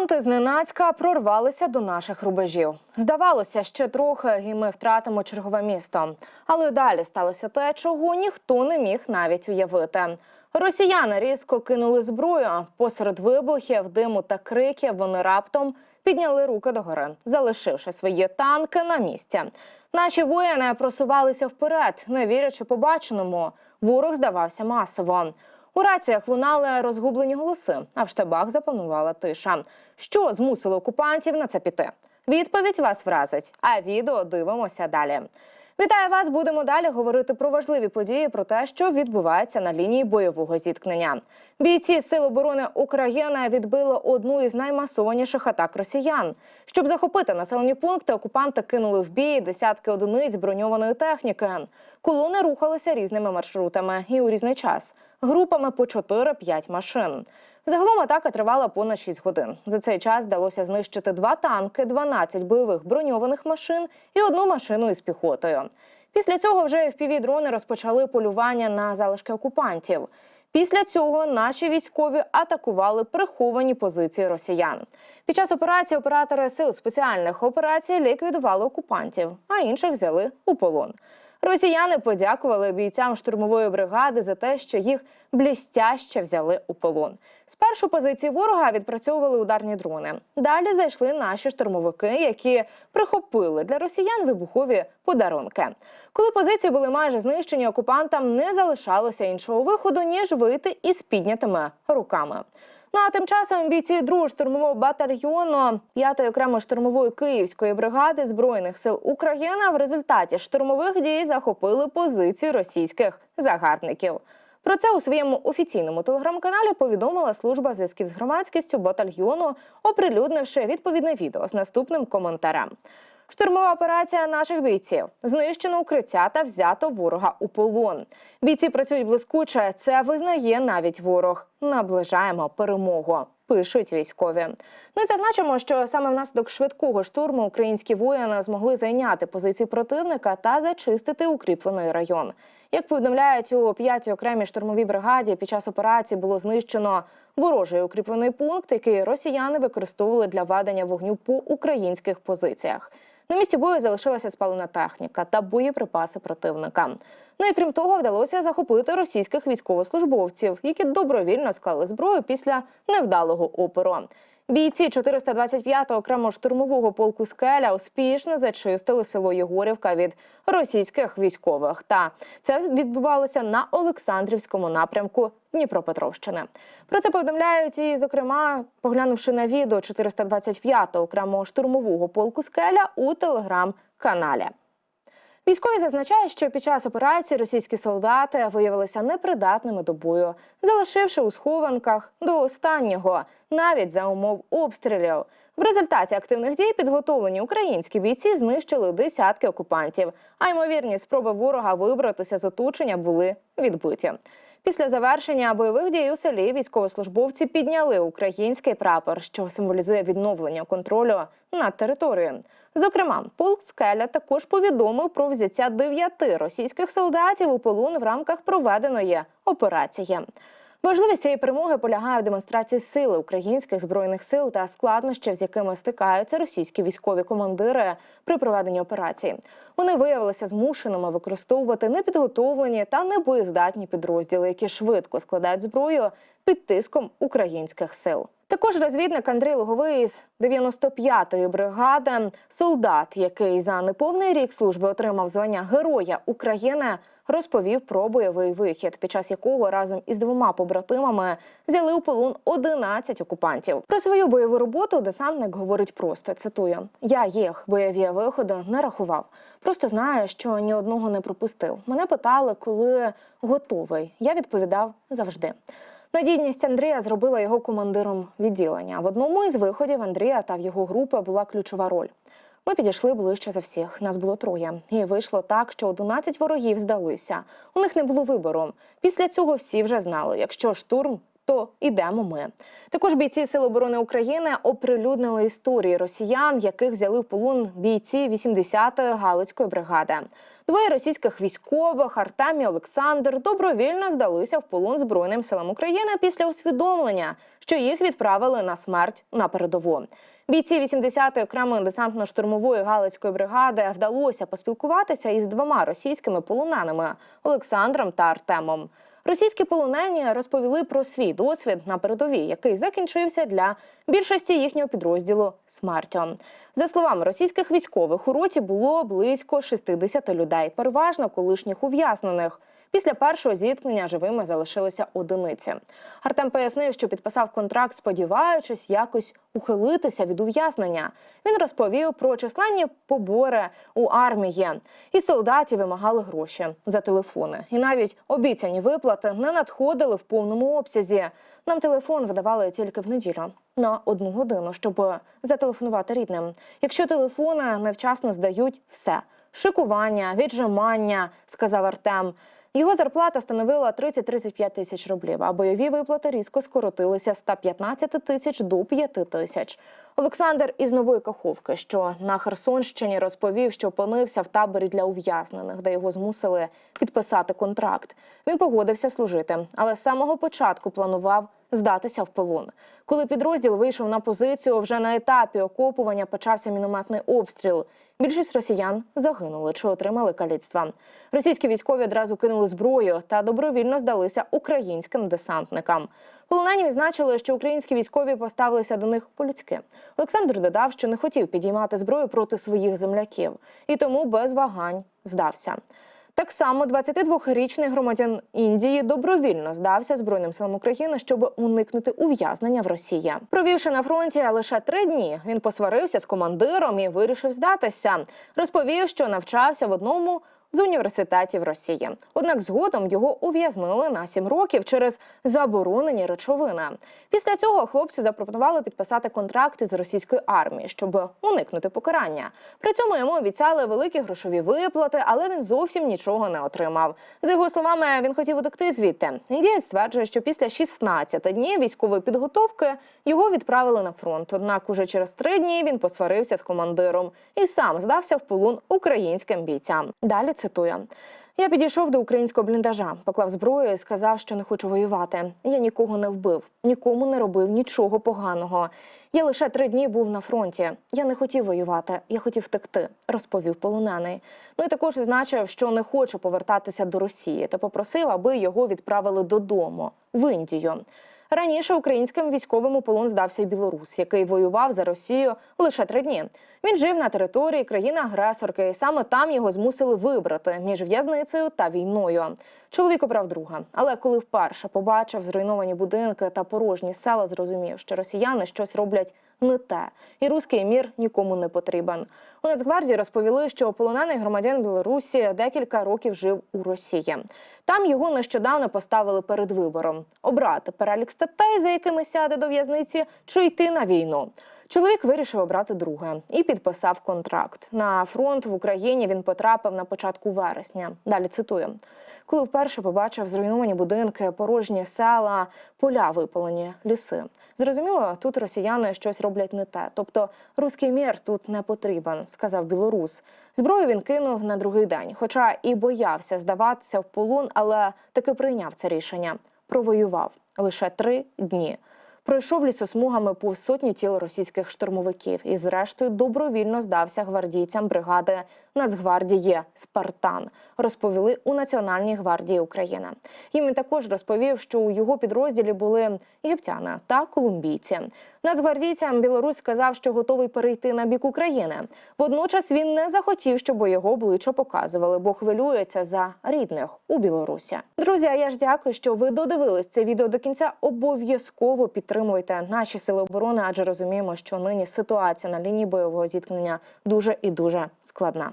Окупанти зненацька прорвалися до наших рубежів. Здавалося, ще трохи, і ми втратимо чергове місто. Але далі сталося те, чого ніхто не міг навіть уявити. Росіяни різко кинули зброю. Посеред вибухів, диму та криків вони раптом підняли руки догори, залишивши свої танки на місці. Наші воїни просувалися вперед, не вірячи побаченому. Ворог здавався масово. У раціях лунали розгублені голоси, а в штабах запанувала тиша. Що змусило окупантів на це піти? Відповідь вас вразить. А відео дивимося далі. Вітаю вас! Будемо далі говорити про важливі події, про те, що відбувається на лінії бойового зіткнення. Бійці Сил оборони України відбили одну із наймасованіших атак росіян. Щоб захопити населені пункти, окупанти кинули в бій десятки одиниць броньованої техніки. Колони рухалися різними маршрутами і у різний час групами по 4-5 машин. Загалом атака тривала понад 6 годин. За цей час вдалося знищити два танки, 12 бойових броньованих машин і одну машину із піхотою. Після цього вже fpv дрони розпочали полювання на залишки окупантів. Після цього наші військові атакували приховані позиції росіян. Під час операції оператори сил спеціальних операцій ліквідували окупантів, а інших взяли у полон. Росіяни подякували бійцям штурмової бригади за те, що їх блістяще взяли у полон. Спершу позиції ворога відпрацьовували ударні дрони. Далі зайшли наші штурмовики, які прихопили для росіян вибухові подарунки. Коли позиції були майже знищені, окупантам не залишалося іншого виходу ніж вийти із піднятими руками. Ну а тим часом бійці другого штурмового батальйону 5-ї окремо штурмової київської бригади збройних сил України в результаті штурмових дій захопили позиції російських загарбників. Про це у своєму офіційному телеграм-каналі повідомила служба зв'язків з громадськістю батальйону, оприлюднивши відповідне відео з наступним коментарем. Штурмова операція наших бійців знищено укриття та взято ворога у полон. Бійці працюють блискуче. Це визнає навіть ворог. Наближаємо перемогу. Пишуть військові. Ну і зазначимо, що саме внаслідок швидкого штурму українські воїни змогли зайняти позиції противника та зачистити укріплений район. Як повідомляють у 5-й окремій штурмовій бригаді, під час операції було знищено ворожий укріплений пункт, який росіяни використовували для ведення вогню по українських позиціях. На місці бою залишилася спалена техніка та боєприпаси противника. Ну і крім того, вдалося захопити російських військовослужбовців, які добровільно склали зброю після невдалого опору. Бійці 425-го окремо штурмового полку скеля успішно зачистили село Єгорівка від російських військових. Та це відбувалося на Олександрівському напрямку Дніпропетровщини. Про це повідомляють і, зокрема, поглянувши на відео 425-го окремого штурмового полку скеля у телеграм-каналі. Військові зазначають, що під час операції російські солдати виявилися непридатними до бою, залишивши у схованках до останнього, навіть за умов обстрілів. В результаті активних дій підготовлені українські бійці знищили десятки окупантів, а ймовірні спроби ворога вибратися з оточення були відбиті. Після завершення бойових дій у селі військовослужбовці підняли український прапор, що символізує відновлення контролю над територією. Зокрема, полк Скеля також повідомив про взяття дев'яти російських солдатів у полон в рамках проведеної операції. Важливість цієї перемоги полягає в демонстрації сили українських збройних сил та складнощів, з якими стикаються російські військові командири при проведенні операції. Вони виявилися змушеними використовувати непідготовлені та небоєздатні підрозділи, які швидко складають зброю під тиском українських сил. Також розвідник Андрій Луговий з 95-ї бригади, солдат, який за неповний рік служби отримав звання Героя України, розповів про бойовий вихід, під час якого разом із двома побратимами взяли у полон 11 окупантів. Про свою бойову роботу десантник говорить просто цитую: я їх бойові виходи не рахував. Просто знаю, що ні одного не пропустив. Мене питали, коли готовий. Я відповідав завжди. Надійність Андрія зробила його командиром відділення. В одному із виходів Андрія та в його групи була ключова роль. Ми підійшли ближче за всіх. Нас було троє. І вийшло так, що 11 ворогів здалися. У них не було вибору. Після цього всі вже знали, якщо штурм. То ідемо ми. Також бійці Сил оборони України оприлюднили історії росіян, яких взяли в полон бійці 80-ї Галицької бригади. Двоє російських військових Артем і Олександр добровільно здалися в полон Збройним силам України після усвідомлення, що їх відправили на смерть на передову. Бійці 80-ї окремої десантно-штурмової галицької бригади вдалося поспілкуватися із двома російськими полоненими Олександром та Артемом. Російські полонені розповіли про свій досвід на передовій, який закінчився для більшості їхнього підрозділу смертю. За словами російських військових, у роті було близько 60 людей, переважно колишніх ув'язнених. Після першого зіткнення живими залишилися одиниці. Артем пояснив, що підписав контракт, сподіваючись якось ухилитися від ув'язнення. Він розповів про численні побори у армії. І солдатів вимагали гроші за телефони. І навіть обіцяні виплати не надходили в повному обсязі. Нам телефон видавали тільки в неділю на одну годину, щоб зателефонувати рідним. Якщо телефони невчасно здають все шикування, віджимання, сказав Артем. Його зарплата становила 30-35 тисяч рублів, а бойові виплати різко скоротилися з 115 тисяч до 5 тисяч. Олександр із нової Каховки, що на Херсонщині розповів, що опинився в таборі для ув'язнених, де його змусили підписати контракт. Він погодився служити, але з самого початку планував здатися в полон. Коли підрозділ вийшов на позицію, вже на етапі окопування почався мінометний обстріл. Більшість росіян загинули чи отримали каліцтва. Російські військові одразу кинули зброю та добровільно здалися українським десантникам. Полонені відзначили, що українські військові поставилися до них по-людськи. Олександр додав, що не хотів підіймати зброю проти своїх земляків, і тому без вагань здався. Так само 22-річний громадян Індії добровільно здався Збройним силам України, щоб уникнути ув'язнення в Росії. Провівши на фронті лише три дні, він посварився з командиром і вирішив здатися. Розповів, що навчався в одному з університетів Росії. Однак згодом його ув'язнили на сім років через заборонені речовини. Після цього хлопцю запропонували підписати контракти з російською армією, щоб уникнути покарання. При цьому йому обіцяли великі грошові виплати, але він зовсім нічого не отримав. За його словами, він хотів утекти звідти. Індієць стверджує, що після 16 днів військової підготовки його відправили на фронт. Однак уже через три дні він посварився з командиром і сам здався в полон українським бійцям. Далі цитую. Я підійшов до українського бліндажа, поклав зброю і сказав, що не хочу воювати. Я нікого не вбив, нікому не робив нічого поганого. Я лише три дні був на фронті. Я не хотів воювати, я хотів втекти, розповів полонений. Ну і також зазначив, що не хоче повертатися до Росії та попросив, аби його відправили додому в Індію. Раніше українським військовим у полон здався й білорус, який воював за Росію лише три дні. Він жив на території країни-агресорки, і саме там його змусили вибрати між в'язницею та війною. Чоловік обрав друга, але коли вперше побачив зруйновані будинки та порожні села, зрозумів, що росіяни щось роблять не те, і руський мір нікому не потрібен. У Нацгвардії розповіли, що полонений громадян Білорусі декілька років жив у Росії. Там його нещодавно поставили перед вибором: обрати перелік статей, за якими сяде до в'язниці, чи йти на війну. Чоловік вирішив обрати друге і підписав контракт. На фронт в Україні він потрапив на початку вересня. Далі цитую. Коли вперше побачив зруйновані будинки, порожні села, поля випалені, ліси. Зрозуміло, тут росіяни щось роблять не те. Тобто руський мір тут не потрібен, сказав білорус. Зброю він кинув на другий день, хоча і боявся здаватися в полон, але таки прийняв це рішення. Провоював лише три дні. Пройшов лісосмугами повз сотні тіл російських штурмовиків і, зрештою, добровільно здався гвардійцям бригади Нацгвардії Спартан. Розповіли у Національній гвардії України. Їм він також розповів, що у його підрозділі були єгиптяни та колумбійці. Нацгвардійцям Білорусь сказав, що готовий перейти на бік України. Водночас він не захотів, щоб його обличчя показували, бо хвилюється за рідних у Білорусі. Друзі, я ж дякую, що ви додивились це відео до кінця. Обов'язково підтримуйте наші сили оборони, адже розуміємо, що нині ситуація на лінії бойового зіткнення дуже і дуже складна.